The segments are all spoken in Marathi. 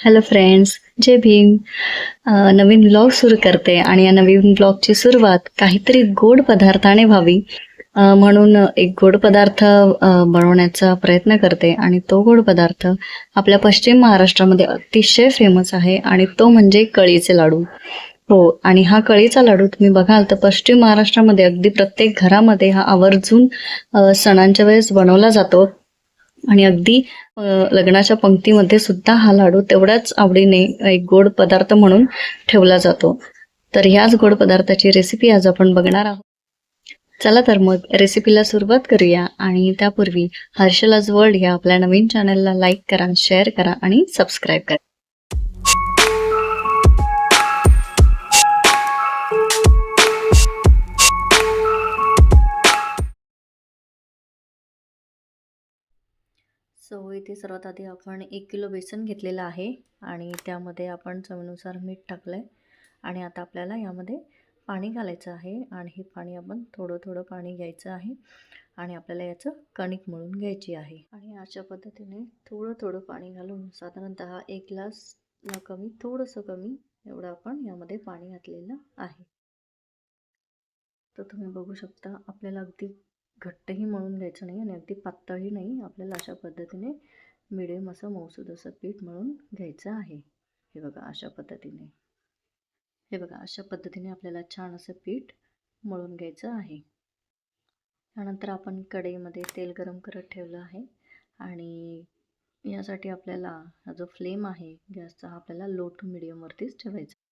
Hello friends Jai Bhim. नवीन ब्लॉग सुरू करते आणि या नवीन ब्लॉगची सुरुवात काहीतरी गोड पदार्थाने व्हावी. म्हणून एक गोड पदार्थ बनवण्याचा प्रयत्न करते आणि तो गोड पदार्थ आपल्या पश्चिम महाराष्ट्रामध्ये अतिशय फेमस आहे आणि तो म्हणजे कळीचे लाडू. हो आणि हा कळीचा लाडू तुम्ही बघाल तर पश्चिम महाराष्ट्रामध्ये अगदी प्रत्येक घरामध्ये हा आवर्जून सणांच्या वेळेस बनवला जातो. आणि अगदी लग्नाच्या पंक्तीमध्ये सुद्धा हा लाडू तेवढ्याच आवडीने एक गोड पदार्थ म्हणून ठेवला जातो. तर ह्याच गोड पदार्थाची रेसिपी आज आपण बघणार आहोत. चला तर मग रेसिपीला सुरुवात करूया आणि त्यापूर्वी हर्षलाज वर्ल्ड या आपल्या नवीन चॅनलला लाईक करा शेअर करा आणि सबस्क्राईब करा. सो इथे सर्वात आधी आपण एक किलो बेसन घेतलेलं आहे आणि त्यामध्ये आपण चवीनुसार मीठ टाकलं आहे आणि आता आपल्याला यामध्ये पाणी घालायचं आहे आणि हे पाणी आपण थोडं थोडं पाणी घ्यायचं आहे आणि आपल्याला याचं कणिक मळून घ्यायची आहे. आणि अशा पद्धतीने थोडं थोडं पाणी घालून साधारणत एक ग्लास न कमी थोडंसं कमी एवढं आपण यामध्ये पाणी घातलेलं आहे. तर तुम्ही बघू शकता आपल्याला अगदी घट्टही मळून घ्यायचं नाही आणि अगदी पातळही नाही. आपल्याला अशा पद्धतीने मिडियम असं मऊसूद असं पीठ मळून घ्यायचं आहे. हे बघा अशा पद्धतीने. हे बघा अशा पद्धतीने आपल्याला छान असं पीठ मळून घ्यायचं आहे. त्यानंतर आपण कढईमध्ये तेल गरम करत ठेवलं आहे आणि यासाठी आपल्याला हा जो फ्लेम आहे गॅसचा हा आपल्याला लो टू मिडियमवरतीच ठेवायचा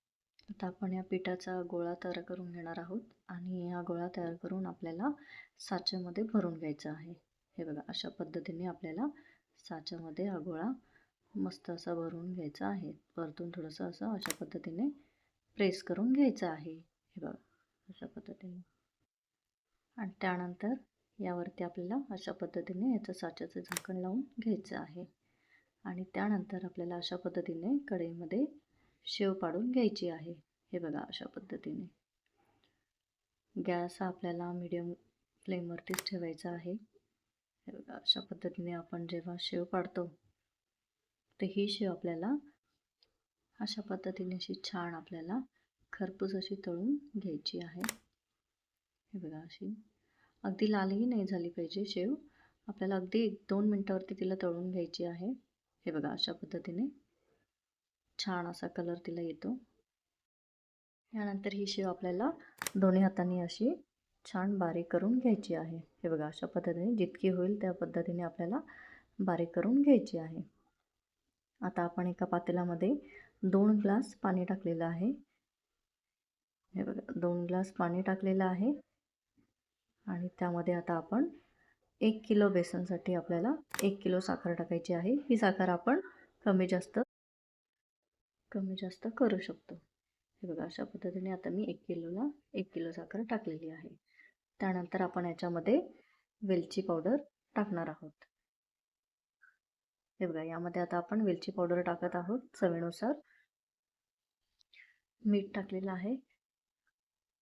आता आपण या पिठाचा गोळा तयार करून घेणार आहोत आणि हा गोळा तयार करून आपल्याला साच्यामध्ये भरून घ्यायचा आहे. हे बघा अशा पद्धतीने आपल्याला साच्यामध्ये हा गोळा मस्त असा भरून घ्यायचा आहे. वरतून थोडंसं असं अशा पद्धतीने प्रेस करून घ्यायचं आहे. हे बघा अशा पद्धतीने. आणि त्यानंतर यावरती आपल्याला अशा पद्धतीने याचं साच्याचं झाकण लावून घ्यायचं आहे. आणि त्यानंतर आपल्याला अशा पद्धतीने कढईमध्ये शेव पाडून घ्यायची आहे. हे बघा अशा पद्धतीने. गॅस हा आपल्याला मीडियम फ्लेमवरतीच ठेवायचा आहे. हे बघा अशा पद्धतीने आपण जेव्हा शेव पाडतो तर ही शेव आपल्याला अशा पद्धतीने अशी छान आपल्याला खरपूस अशी तळून घ्यायची आहे. हे बघा अशी. अगदी लालही नाही झाली पाहिजे शेव. आपल्याला अगदी एक दोन मिनटावरती तिला तळून घ्यायची आहे. हे बघा अशा पद्धतीने. छान असा कलर तिला येतो. यानंतर ही शेव आपल्याला दोन्ही हातांनी अशी छान बारीक करून घ्यायची आहे. हे बघा अशा पद्धतीने जितकी होईल त्या पद्धतीने आपल्याला बारीक करून घ्यायची आहे. आता आपण एका पातेल्यामध्ये दोन ग्लास पाणी टाकलेलं आहे. हे बघा दोन ग्लास पाणी टाकलेलं आहे. आणि त्यामध्ये आता आपण एक किलो बेसनसाठी आपल्याला एक किलो साखर टाकायची आहे. ही साखर आपण कमी जास्त कमी जास्त करू शकतो. हे बघा अशा पद्धतीने आता मी एक किलोला एक किलो साखर टाकलेली आहे. त्यानंतर आपण याच्यामध्ये वेलची पावडर टाकणार आहोत. हे बघा यामध्ये आता आपण वेलची पावडर टाकत आहोत चवीनुसार. मीठ टाकलेलं आहे.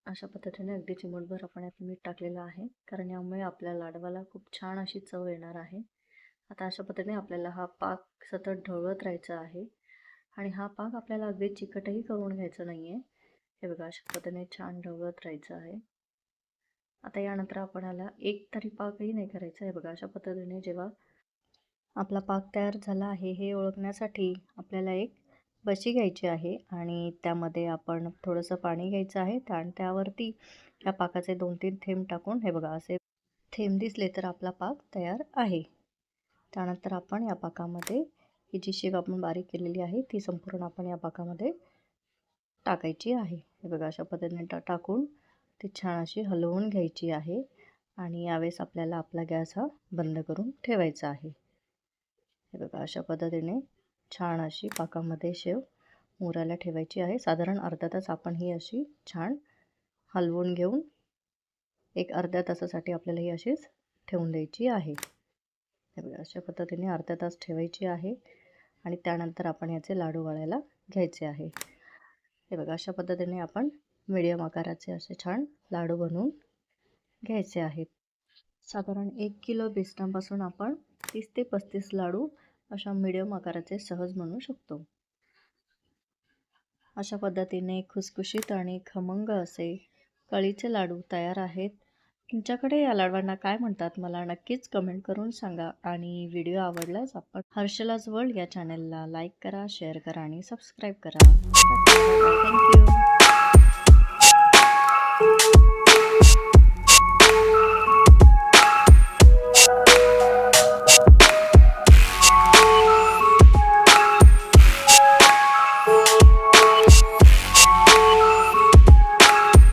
अशा पद्धतीने अगदी चिमूटभर आपण यात मीठ टाकलेलं आहे. कारण यामुळे आपल्या लाडवाला खूप छान अशी चव येणार आहे. आता अशा पद्धतीने आपल्याला हा पाक सतत ढवळत राहायचा आहे. आणि हा पाक आपल्याला अगदी चिकटही करून घ्यायचा नाही आहे हे बघा अशा पद्धतीने छान ढवळत राहायचं आहे. आता यानंतर आपण याला एक तरी पाकही नाही करायचा. आहे बघा अशा पद्धतीने जेव्हा आपला पाक तयार झाला आहे हे ओळखण्यासाठी आपल्याला एक बशी घ्यायची आहे आणि त्यामध्ये आपण थोडंसं पाणी घ्यायचं आहे. आणि त्यावरती या पाकाचे दोन तीन थेंब टाकून हे बघा असे थेंब दिसले तर आपला पाक तयार आहे. त्यानंतर आपण या पाकामध्ये ही जी शेग आपण बारीक केलेली आहे ती संपूर्ण आपण या पाकामध्ये टाकायची आहे. हे बघा अशा पद्धतीने टा टाकून ती छान अशी हलवून घ्यायची आहे आणि यावेळेस आपल्याला आपला गॅस हा बंद करून ठेवायचा आहे. हे बघा अशा पद्धतीने छान अशी पाकामध्ये शेव मुरायला ठेवायची आहे. साधारण अर्धा तास आपण ही अशी छान हलवून घेऊन एक अर्ध्या तासासाठी आपल्याला ही अशीच ठेवून द्यायची आहे. हे बघा अशा पद्धतीने अर्धा तास ठेवायची आहे आणि त्यानंतर आपण याचे लाडू वळायला घ्यायचे आहे. हे बघा अशा पद्धतीने आपण मिडियम आकाराचे असे छान लाडू बनवून घ्यायचे आहेत. साधारण एक किलो बेसनापासून आपण तीस ते पस्तीस लाडू अशा मिडियम आकाराचे सहज बनवू शकतो. अशा पद्धतीने खुसखुशीत आणि खमंग असे कळीचे लाडू तयार आहेत. तुमच्याकडे या लाडवांना काय म्हणतात मला नक्कीच कमेंट करून सांगा. आणि व्हिडिओ आवडल्यास आपण हर्षलाच वर्ल्ड या चॅनलला लाईक करा शेअर करा आणि सबस्क्राईब करा. थँक्यू.